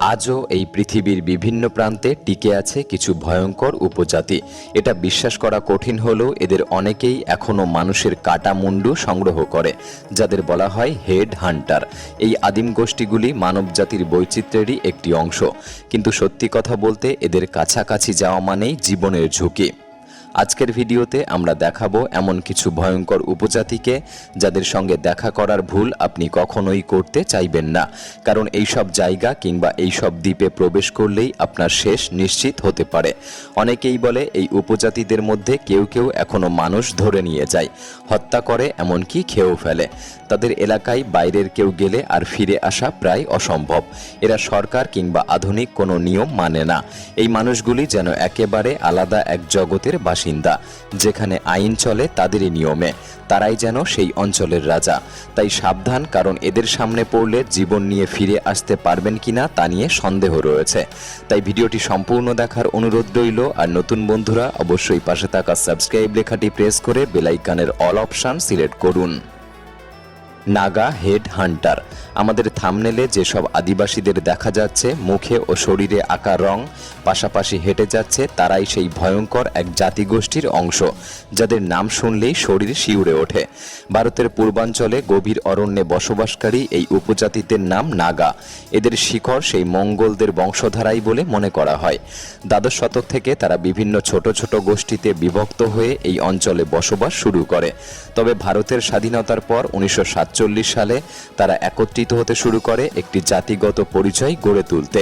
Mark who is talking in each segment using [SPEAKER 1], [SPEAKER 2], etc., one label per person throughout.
[SPEAKER 1] আজও এই পৃথিবীর বিভিন্ন প্রান্তে টিকে আছে কিছু ভয়ঙ্কর উপজাতি। এটা বিশ্বাস করা কঠিন হলেও এদের অনেকেই এখনও মানুষের কাটা মুন্ডু সংগ্রহ করে, যাদের বলা হয় হেড হান্টার। এই আদিম গোষ্ঠীগুলি মানবজাতির বৈচিত্র্যেরই একটি অংশ। কিন্তু সত্যি কথা বলতে এদের কাছাকাছি যাওয়া মানেই জীবনের ঝুঁকি। আজকের ভিডিওতে আমরা দেখাবো এমন কিছু ভয়ঙ্কর উপজাতিকে যাদের সঙ্গে দেখা করার ভুল আপনি কখনোই করতে চাইবেন না। কারণ এই সব জায়গা কিংবা এই সব দ্বীপে প্রবেশ করলেই আপনার শেষ নিশ্চিত হতে পারে। অনেকেই বলে এই উপজাতিদের মধ্যে কেউ কেউ এখনও মানুষ ধরে নিয়ে যায়, হত্যা করে এমনকি খেয়েও ফেলে। তাদের এলাকায় বাইরের কেউ গেলে আর ফিরে আসা প্রায় অসম্ভব। এরা সরকার কিংবা আধুনিক কোনো নিয়ম মানে না। এই মানুষগুলি যেন একেবারে আলাদা এক জগতের বাসিন্দা, যেখানে আইন চলে তাদেরই নিয়মে। তারাই যেন সেই অঞ্চলের রাজা। তাই সাবধান, কারণ এদের সামনে পড়লে জীবন নিয়ে ফিরে আসতে পারবেন কিনা তা নিয়ে সন্দেহ রয়েছে। তাই ভিডিওটি সম্পূর্ণ দেখার অনুরোধ রইল, আর নতুন বন্ধুরা অবশ্যই পাশে থাকা সাবস্ক্রাইব লেখাটি প্রেস করে বেলাইকানের অল অপশান সিলেক্ট করুন। Naga head hunter. আমাদের থামনেলে যেসব আদিবাসীদের দেখা যাচ্ছে, মুখে ও শরীরে আঁকা রং, পাশাপাশি হেঁটে যাচ্ছে, তারাই সেই ভয়ঙ্কর এক জাতিগোষ্ঠীর অংশ, যাদের নাম শুনলেই শরীর শিউরে ওঠে। ভারতের পূর্বাঞ্চলে গভীর অরণ্যে বসবাসকারী এই উপজাতিদের নাম নাগা। এদের শিখর সেই মঙ্গলদের বংশধারাই বলে মনে করা হয়। দ্বাদশ শতক থেকে তারা বিভিন্ন ছোট ছোট গোষ্ঠীতে বিভক্ত হয়ে এই অঞ্চলে বসবাস শুরু করে। তবে ভারতের স্বাধীনতার পর উনিশশো সালে তারা একত্রিত হতে শুরু করে একটি জাতিগত পরিচয় গড়ে তুলতে।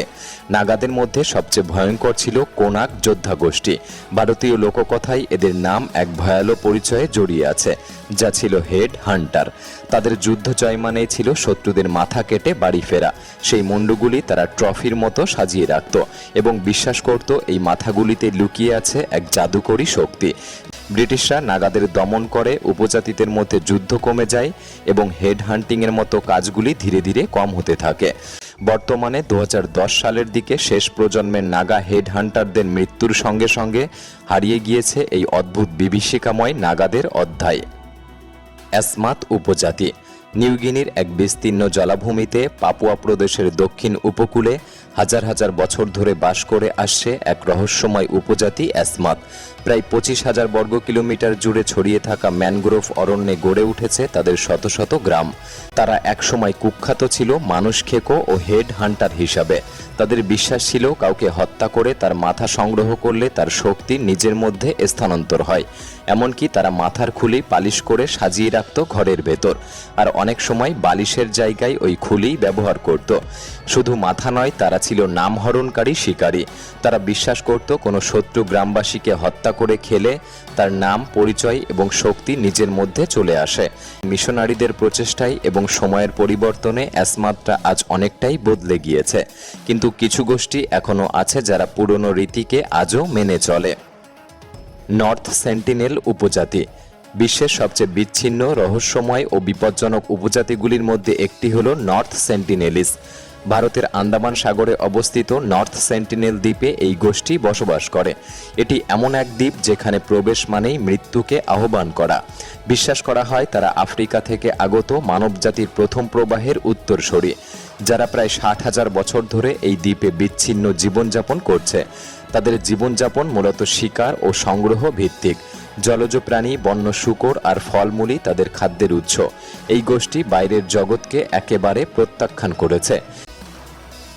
[SPEAKER 1] নাগাদের মধ্যে সবচেয়ে ভয়ঙ্কর ছিল কোনাক যোদ্ধা গোষ্ঠী ভারতীয় লোককথায় এদের নাম এক ভয়ালো পরিচয়ে জড়িয়ে আছে, যা ছিল হেড হান্টার। তাদের যুদ্ধ জয় মানেই ছিল শত্রুদের মাথা কেটে বাড়ি ফেরা। সেই মুন্ডুগুলি তারা ট্রফির মতো সাজিয়ে রাখত এবং বিশ্বাস করত এই মাথাগুলিতে লুকিয়ে আছে এক জাদুকরী শক্তি ব্রিটিশরা নাগাদের দমন করে, উপজাতিদের মধ্যে যুদ্ধ কমে যায় এবং হেড হান্টিংয়ের মতো কাজগুলি ধীরে ধীরে কম হতে থাকে। বর্তমানে দু হাজার দশ সালের দিকে শেষ প্রজন্মের নাগা হেড হান্টারদের মৃত্যুর সঙ্গে সঙ্গে হারিয়ে গিয়েছে এই অদ্ভুত বিভীষিকাময় নাগাদের অধ্যায়। অ্যাসমাত উপজাতি। নিউগিনির এক বিস্তীর্ণ জলাভূমিতে পাপুয়া প্রদেশের দক্ষিণ উপকূলে হাজার হাজার বছর ধরে বাস করে আসছে এক রহস্যময় উপজাতি অ্যাসমাত। প্রায় পঁচিশ হাজার বর্গ কিলোমিটার জুড়ে ছড়িয়ে থাকা ম্যানগ্রোভ অরণ্যে গড়ে উঠেছে তাদের শত শত গ্রাম। তারা একসময় কুখ্যাত ছিল মানুষ খেকো ও হেড হান্টার হিসাবে। তাদের বিশ্বাস ছিল কাউকে হত্যা করে তার মাথা সংগ্রহ করলে তার শক্তি নিজের মধ্যে স্থানান্তর হয়। এমনকি তারা মাথার খুলি পালিশ করে সাজিয়ে রাখত ঘরের ভেতর। আর অনেক সময় বালিশের জায়গায় ওই খুলি ব্যবহার করত। শুধু মাথা নয়, তারা ছিল নামহরণকারী শিকারী। তারা বিশ্বাস করত, কোনো শত্রু গ্রামবাসীকে হত্যা করে খেলে তার নাম, পরিচয় এবং শক্তি নিজের মধ্যে চলে আসে। মিশনারিদের প্রচেষ্টায় এবং সময়ের পরিবর্তনে অ্যাসমাত্রা আজ অনেকটাই বদলে গিয়েছে। কিন্তু কিছু গোষ্ঠী এখনও আছে যারা পুরনো রীতিকে আজও মেনে চলে। নর্থ সেন্টিনেল উপজাতি। বিশ্বের সবচেয়ে বিচ্ছিন্ন, রহস্যময় ও বিপজ্জনক উপজাতিগুলির মধ্যে একটি হল নর্থ সেন্টিনেলিস। ভারতের আন্দামান সাগরে অবস্থিত নর্থ সেন্টিনেল দ্বীপে এই গোষ্ঠী বসবাস করে। এটি এমন এক দ্বীপ যেখানে প্রবেশ মানেই মৃত্যুকে আহ্বান করা। বিশ্বাস করা হয় তারা আফ্রিকা থেকে আগত মানবজাতির প্রথম প্রবাহের উত্তরসূরি, যারা প্রায় ষাট হাজার বছর ধরে এই দ্বীপে বিচ্ছিন্ন জীবনযাপন করছে। তাদের জীবনযাপন মূলত শিকার ও সংগ্রহ ভিত্তিক। জলজ প্রাণী, বন্য শুকর আর ফলমূলই তাদের খাদ্যের উৎস। এই গোষ্ঠী বাইরের জগৎকে একেবারে প্রত্যাখ্যান করেছে।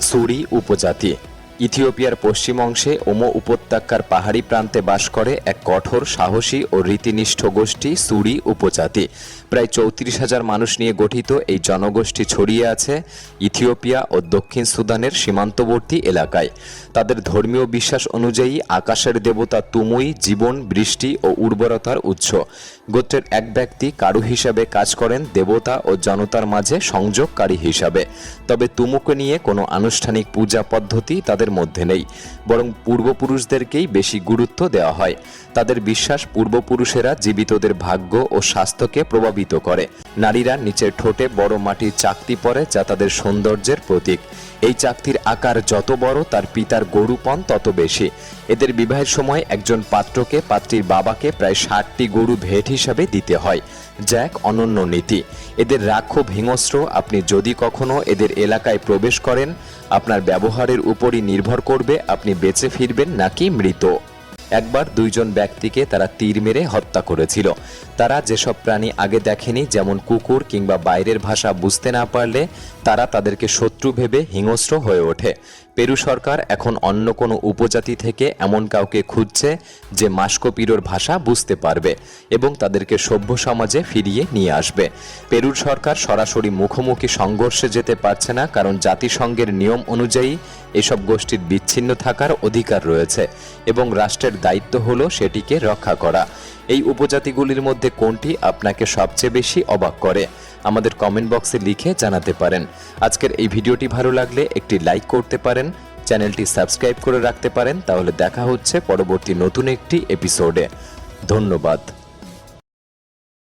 [SPEAKER 1] সুরি উপজাতি। ইথিওপিয়ার পশ্চিম অংশে ওমো উপত্যকার পাহাড়ি প্রান্তে বাস করে এক কঠোর, সাহসী ও রীতিনিষ্ঠ গোষ্ঠী সুরি উপজাতি। প্রায় চৌত্রিশ হাজার মানুষ নিয়ে গঠিত এই জনগোষ্ঠী ছড়িয়ে আছে ইথিওপিয়া ও দক্ষিণ সুদানের সীমান্তবর্তী এলাকায়। তাদের ধর্মীয় বিশ্বাস অনুযায়ী আকাশের দেবতা তুমুই জীবন, বৃষ্টি ও উর্বরতার উৎস। গোত্রের এক ব্যক্তি কারু হিসাবে কাজ করেন দেবতা ও জনতার মাঝে সংযোগকারী হিসাবে। তবে তুমুকে নিয়ে কোনো আনুষ্ঠানিক পূজা পদ্ধতি তাদের তাদের মধ্যে নেই, বরং পূর্বপুরুষদেরকেই বেশি গুরুত্ব দেওয়া হয়। তাদের বিশ্বাস পূর্বপুরুষেরা জীবিতদের ভাগ্য ও স্বাস্থ্যকে প্রভাবিত করে। নারীরা নিচের ঠোঁটে বড় মাটির চাকতি পরে যা তাদের সৌন্দর্যের প্রতীক। এই চাকতির আকার যত বড়, তার পিতার গরুপণ তত বেশি। এদের বিবাহের সময় একজন পাত্রকে, পাত্রীর বাবাকে প্রায় ষাটটি গরু ভেট হিসাবে দিতে হয়। যা এক অনন্য নীতি। এদের রাক্ষো হিংস্র। আপনি যদি কখনো এদের এলাকায় প্রবেশ করেন, আপনার ব্যবহারের উপরই নির্ভর করবে আপনি বেঁচে ফিরবেন নাকি মৃত। একবার দুইজন ব্যক্তিকে তারা তীর মেরে হত্যা করেছিল। তারা যেসব প্রাণী আগে দেখেনি, যেমন কুকুর কিংবা বাইরের ভাষা বুঝতে না পারলে, তারা তাদেরকে শত্রু ভেবে হিংস্র হয়ে ওঠে। পেরু সরকার এখন অন্য কোনো উপজাতি থেকে এমন কাউকে খুঁজছে যে মাস্কোপিরোর ভাষা বুঝতে পারবে এবং তাদেরকে সভ্য সমাজে ফিরিয়ে নিয়ে আসবে। পেরুর সরকার সরাসরি মুখোমুখি সংঘর্ষে যেতে পারছে না, কারণ জাতিসংঘের নিয়ম অনুযায়ী এসব গোষ্ঠীর বিচ্ছিন্ন থাকার অধিকার রয়েছে এবং রাষ্ট্রের দায়িত্ব হলো সেটিকে রক্ষা করা। এই উপজাতিগুলির মধ্যে কোনটি আপনাকে সবচেয়ে বেশি অবাক করে? আমাদের কমেন্ট বক্সে লিখে জানাতে পারেন। আজকের এই ভিডিওটি ভালো লাগলে একটি লাইক করতে পারেন। চ্যানেলটি সাবস্ক্রাইব করে রাখতে পারেন। তাহলে দেখা হচ্ছে পরবর্তী নতুন একটি এপিসোডে ধন্যবাদ।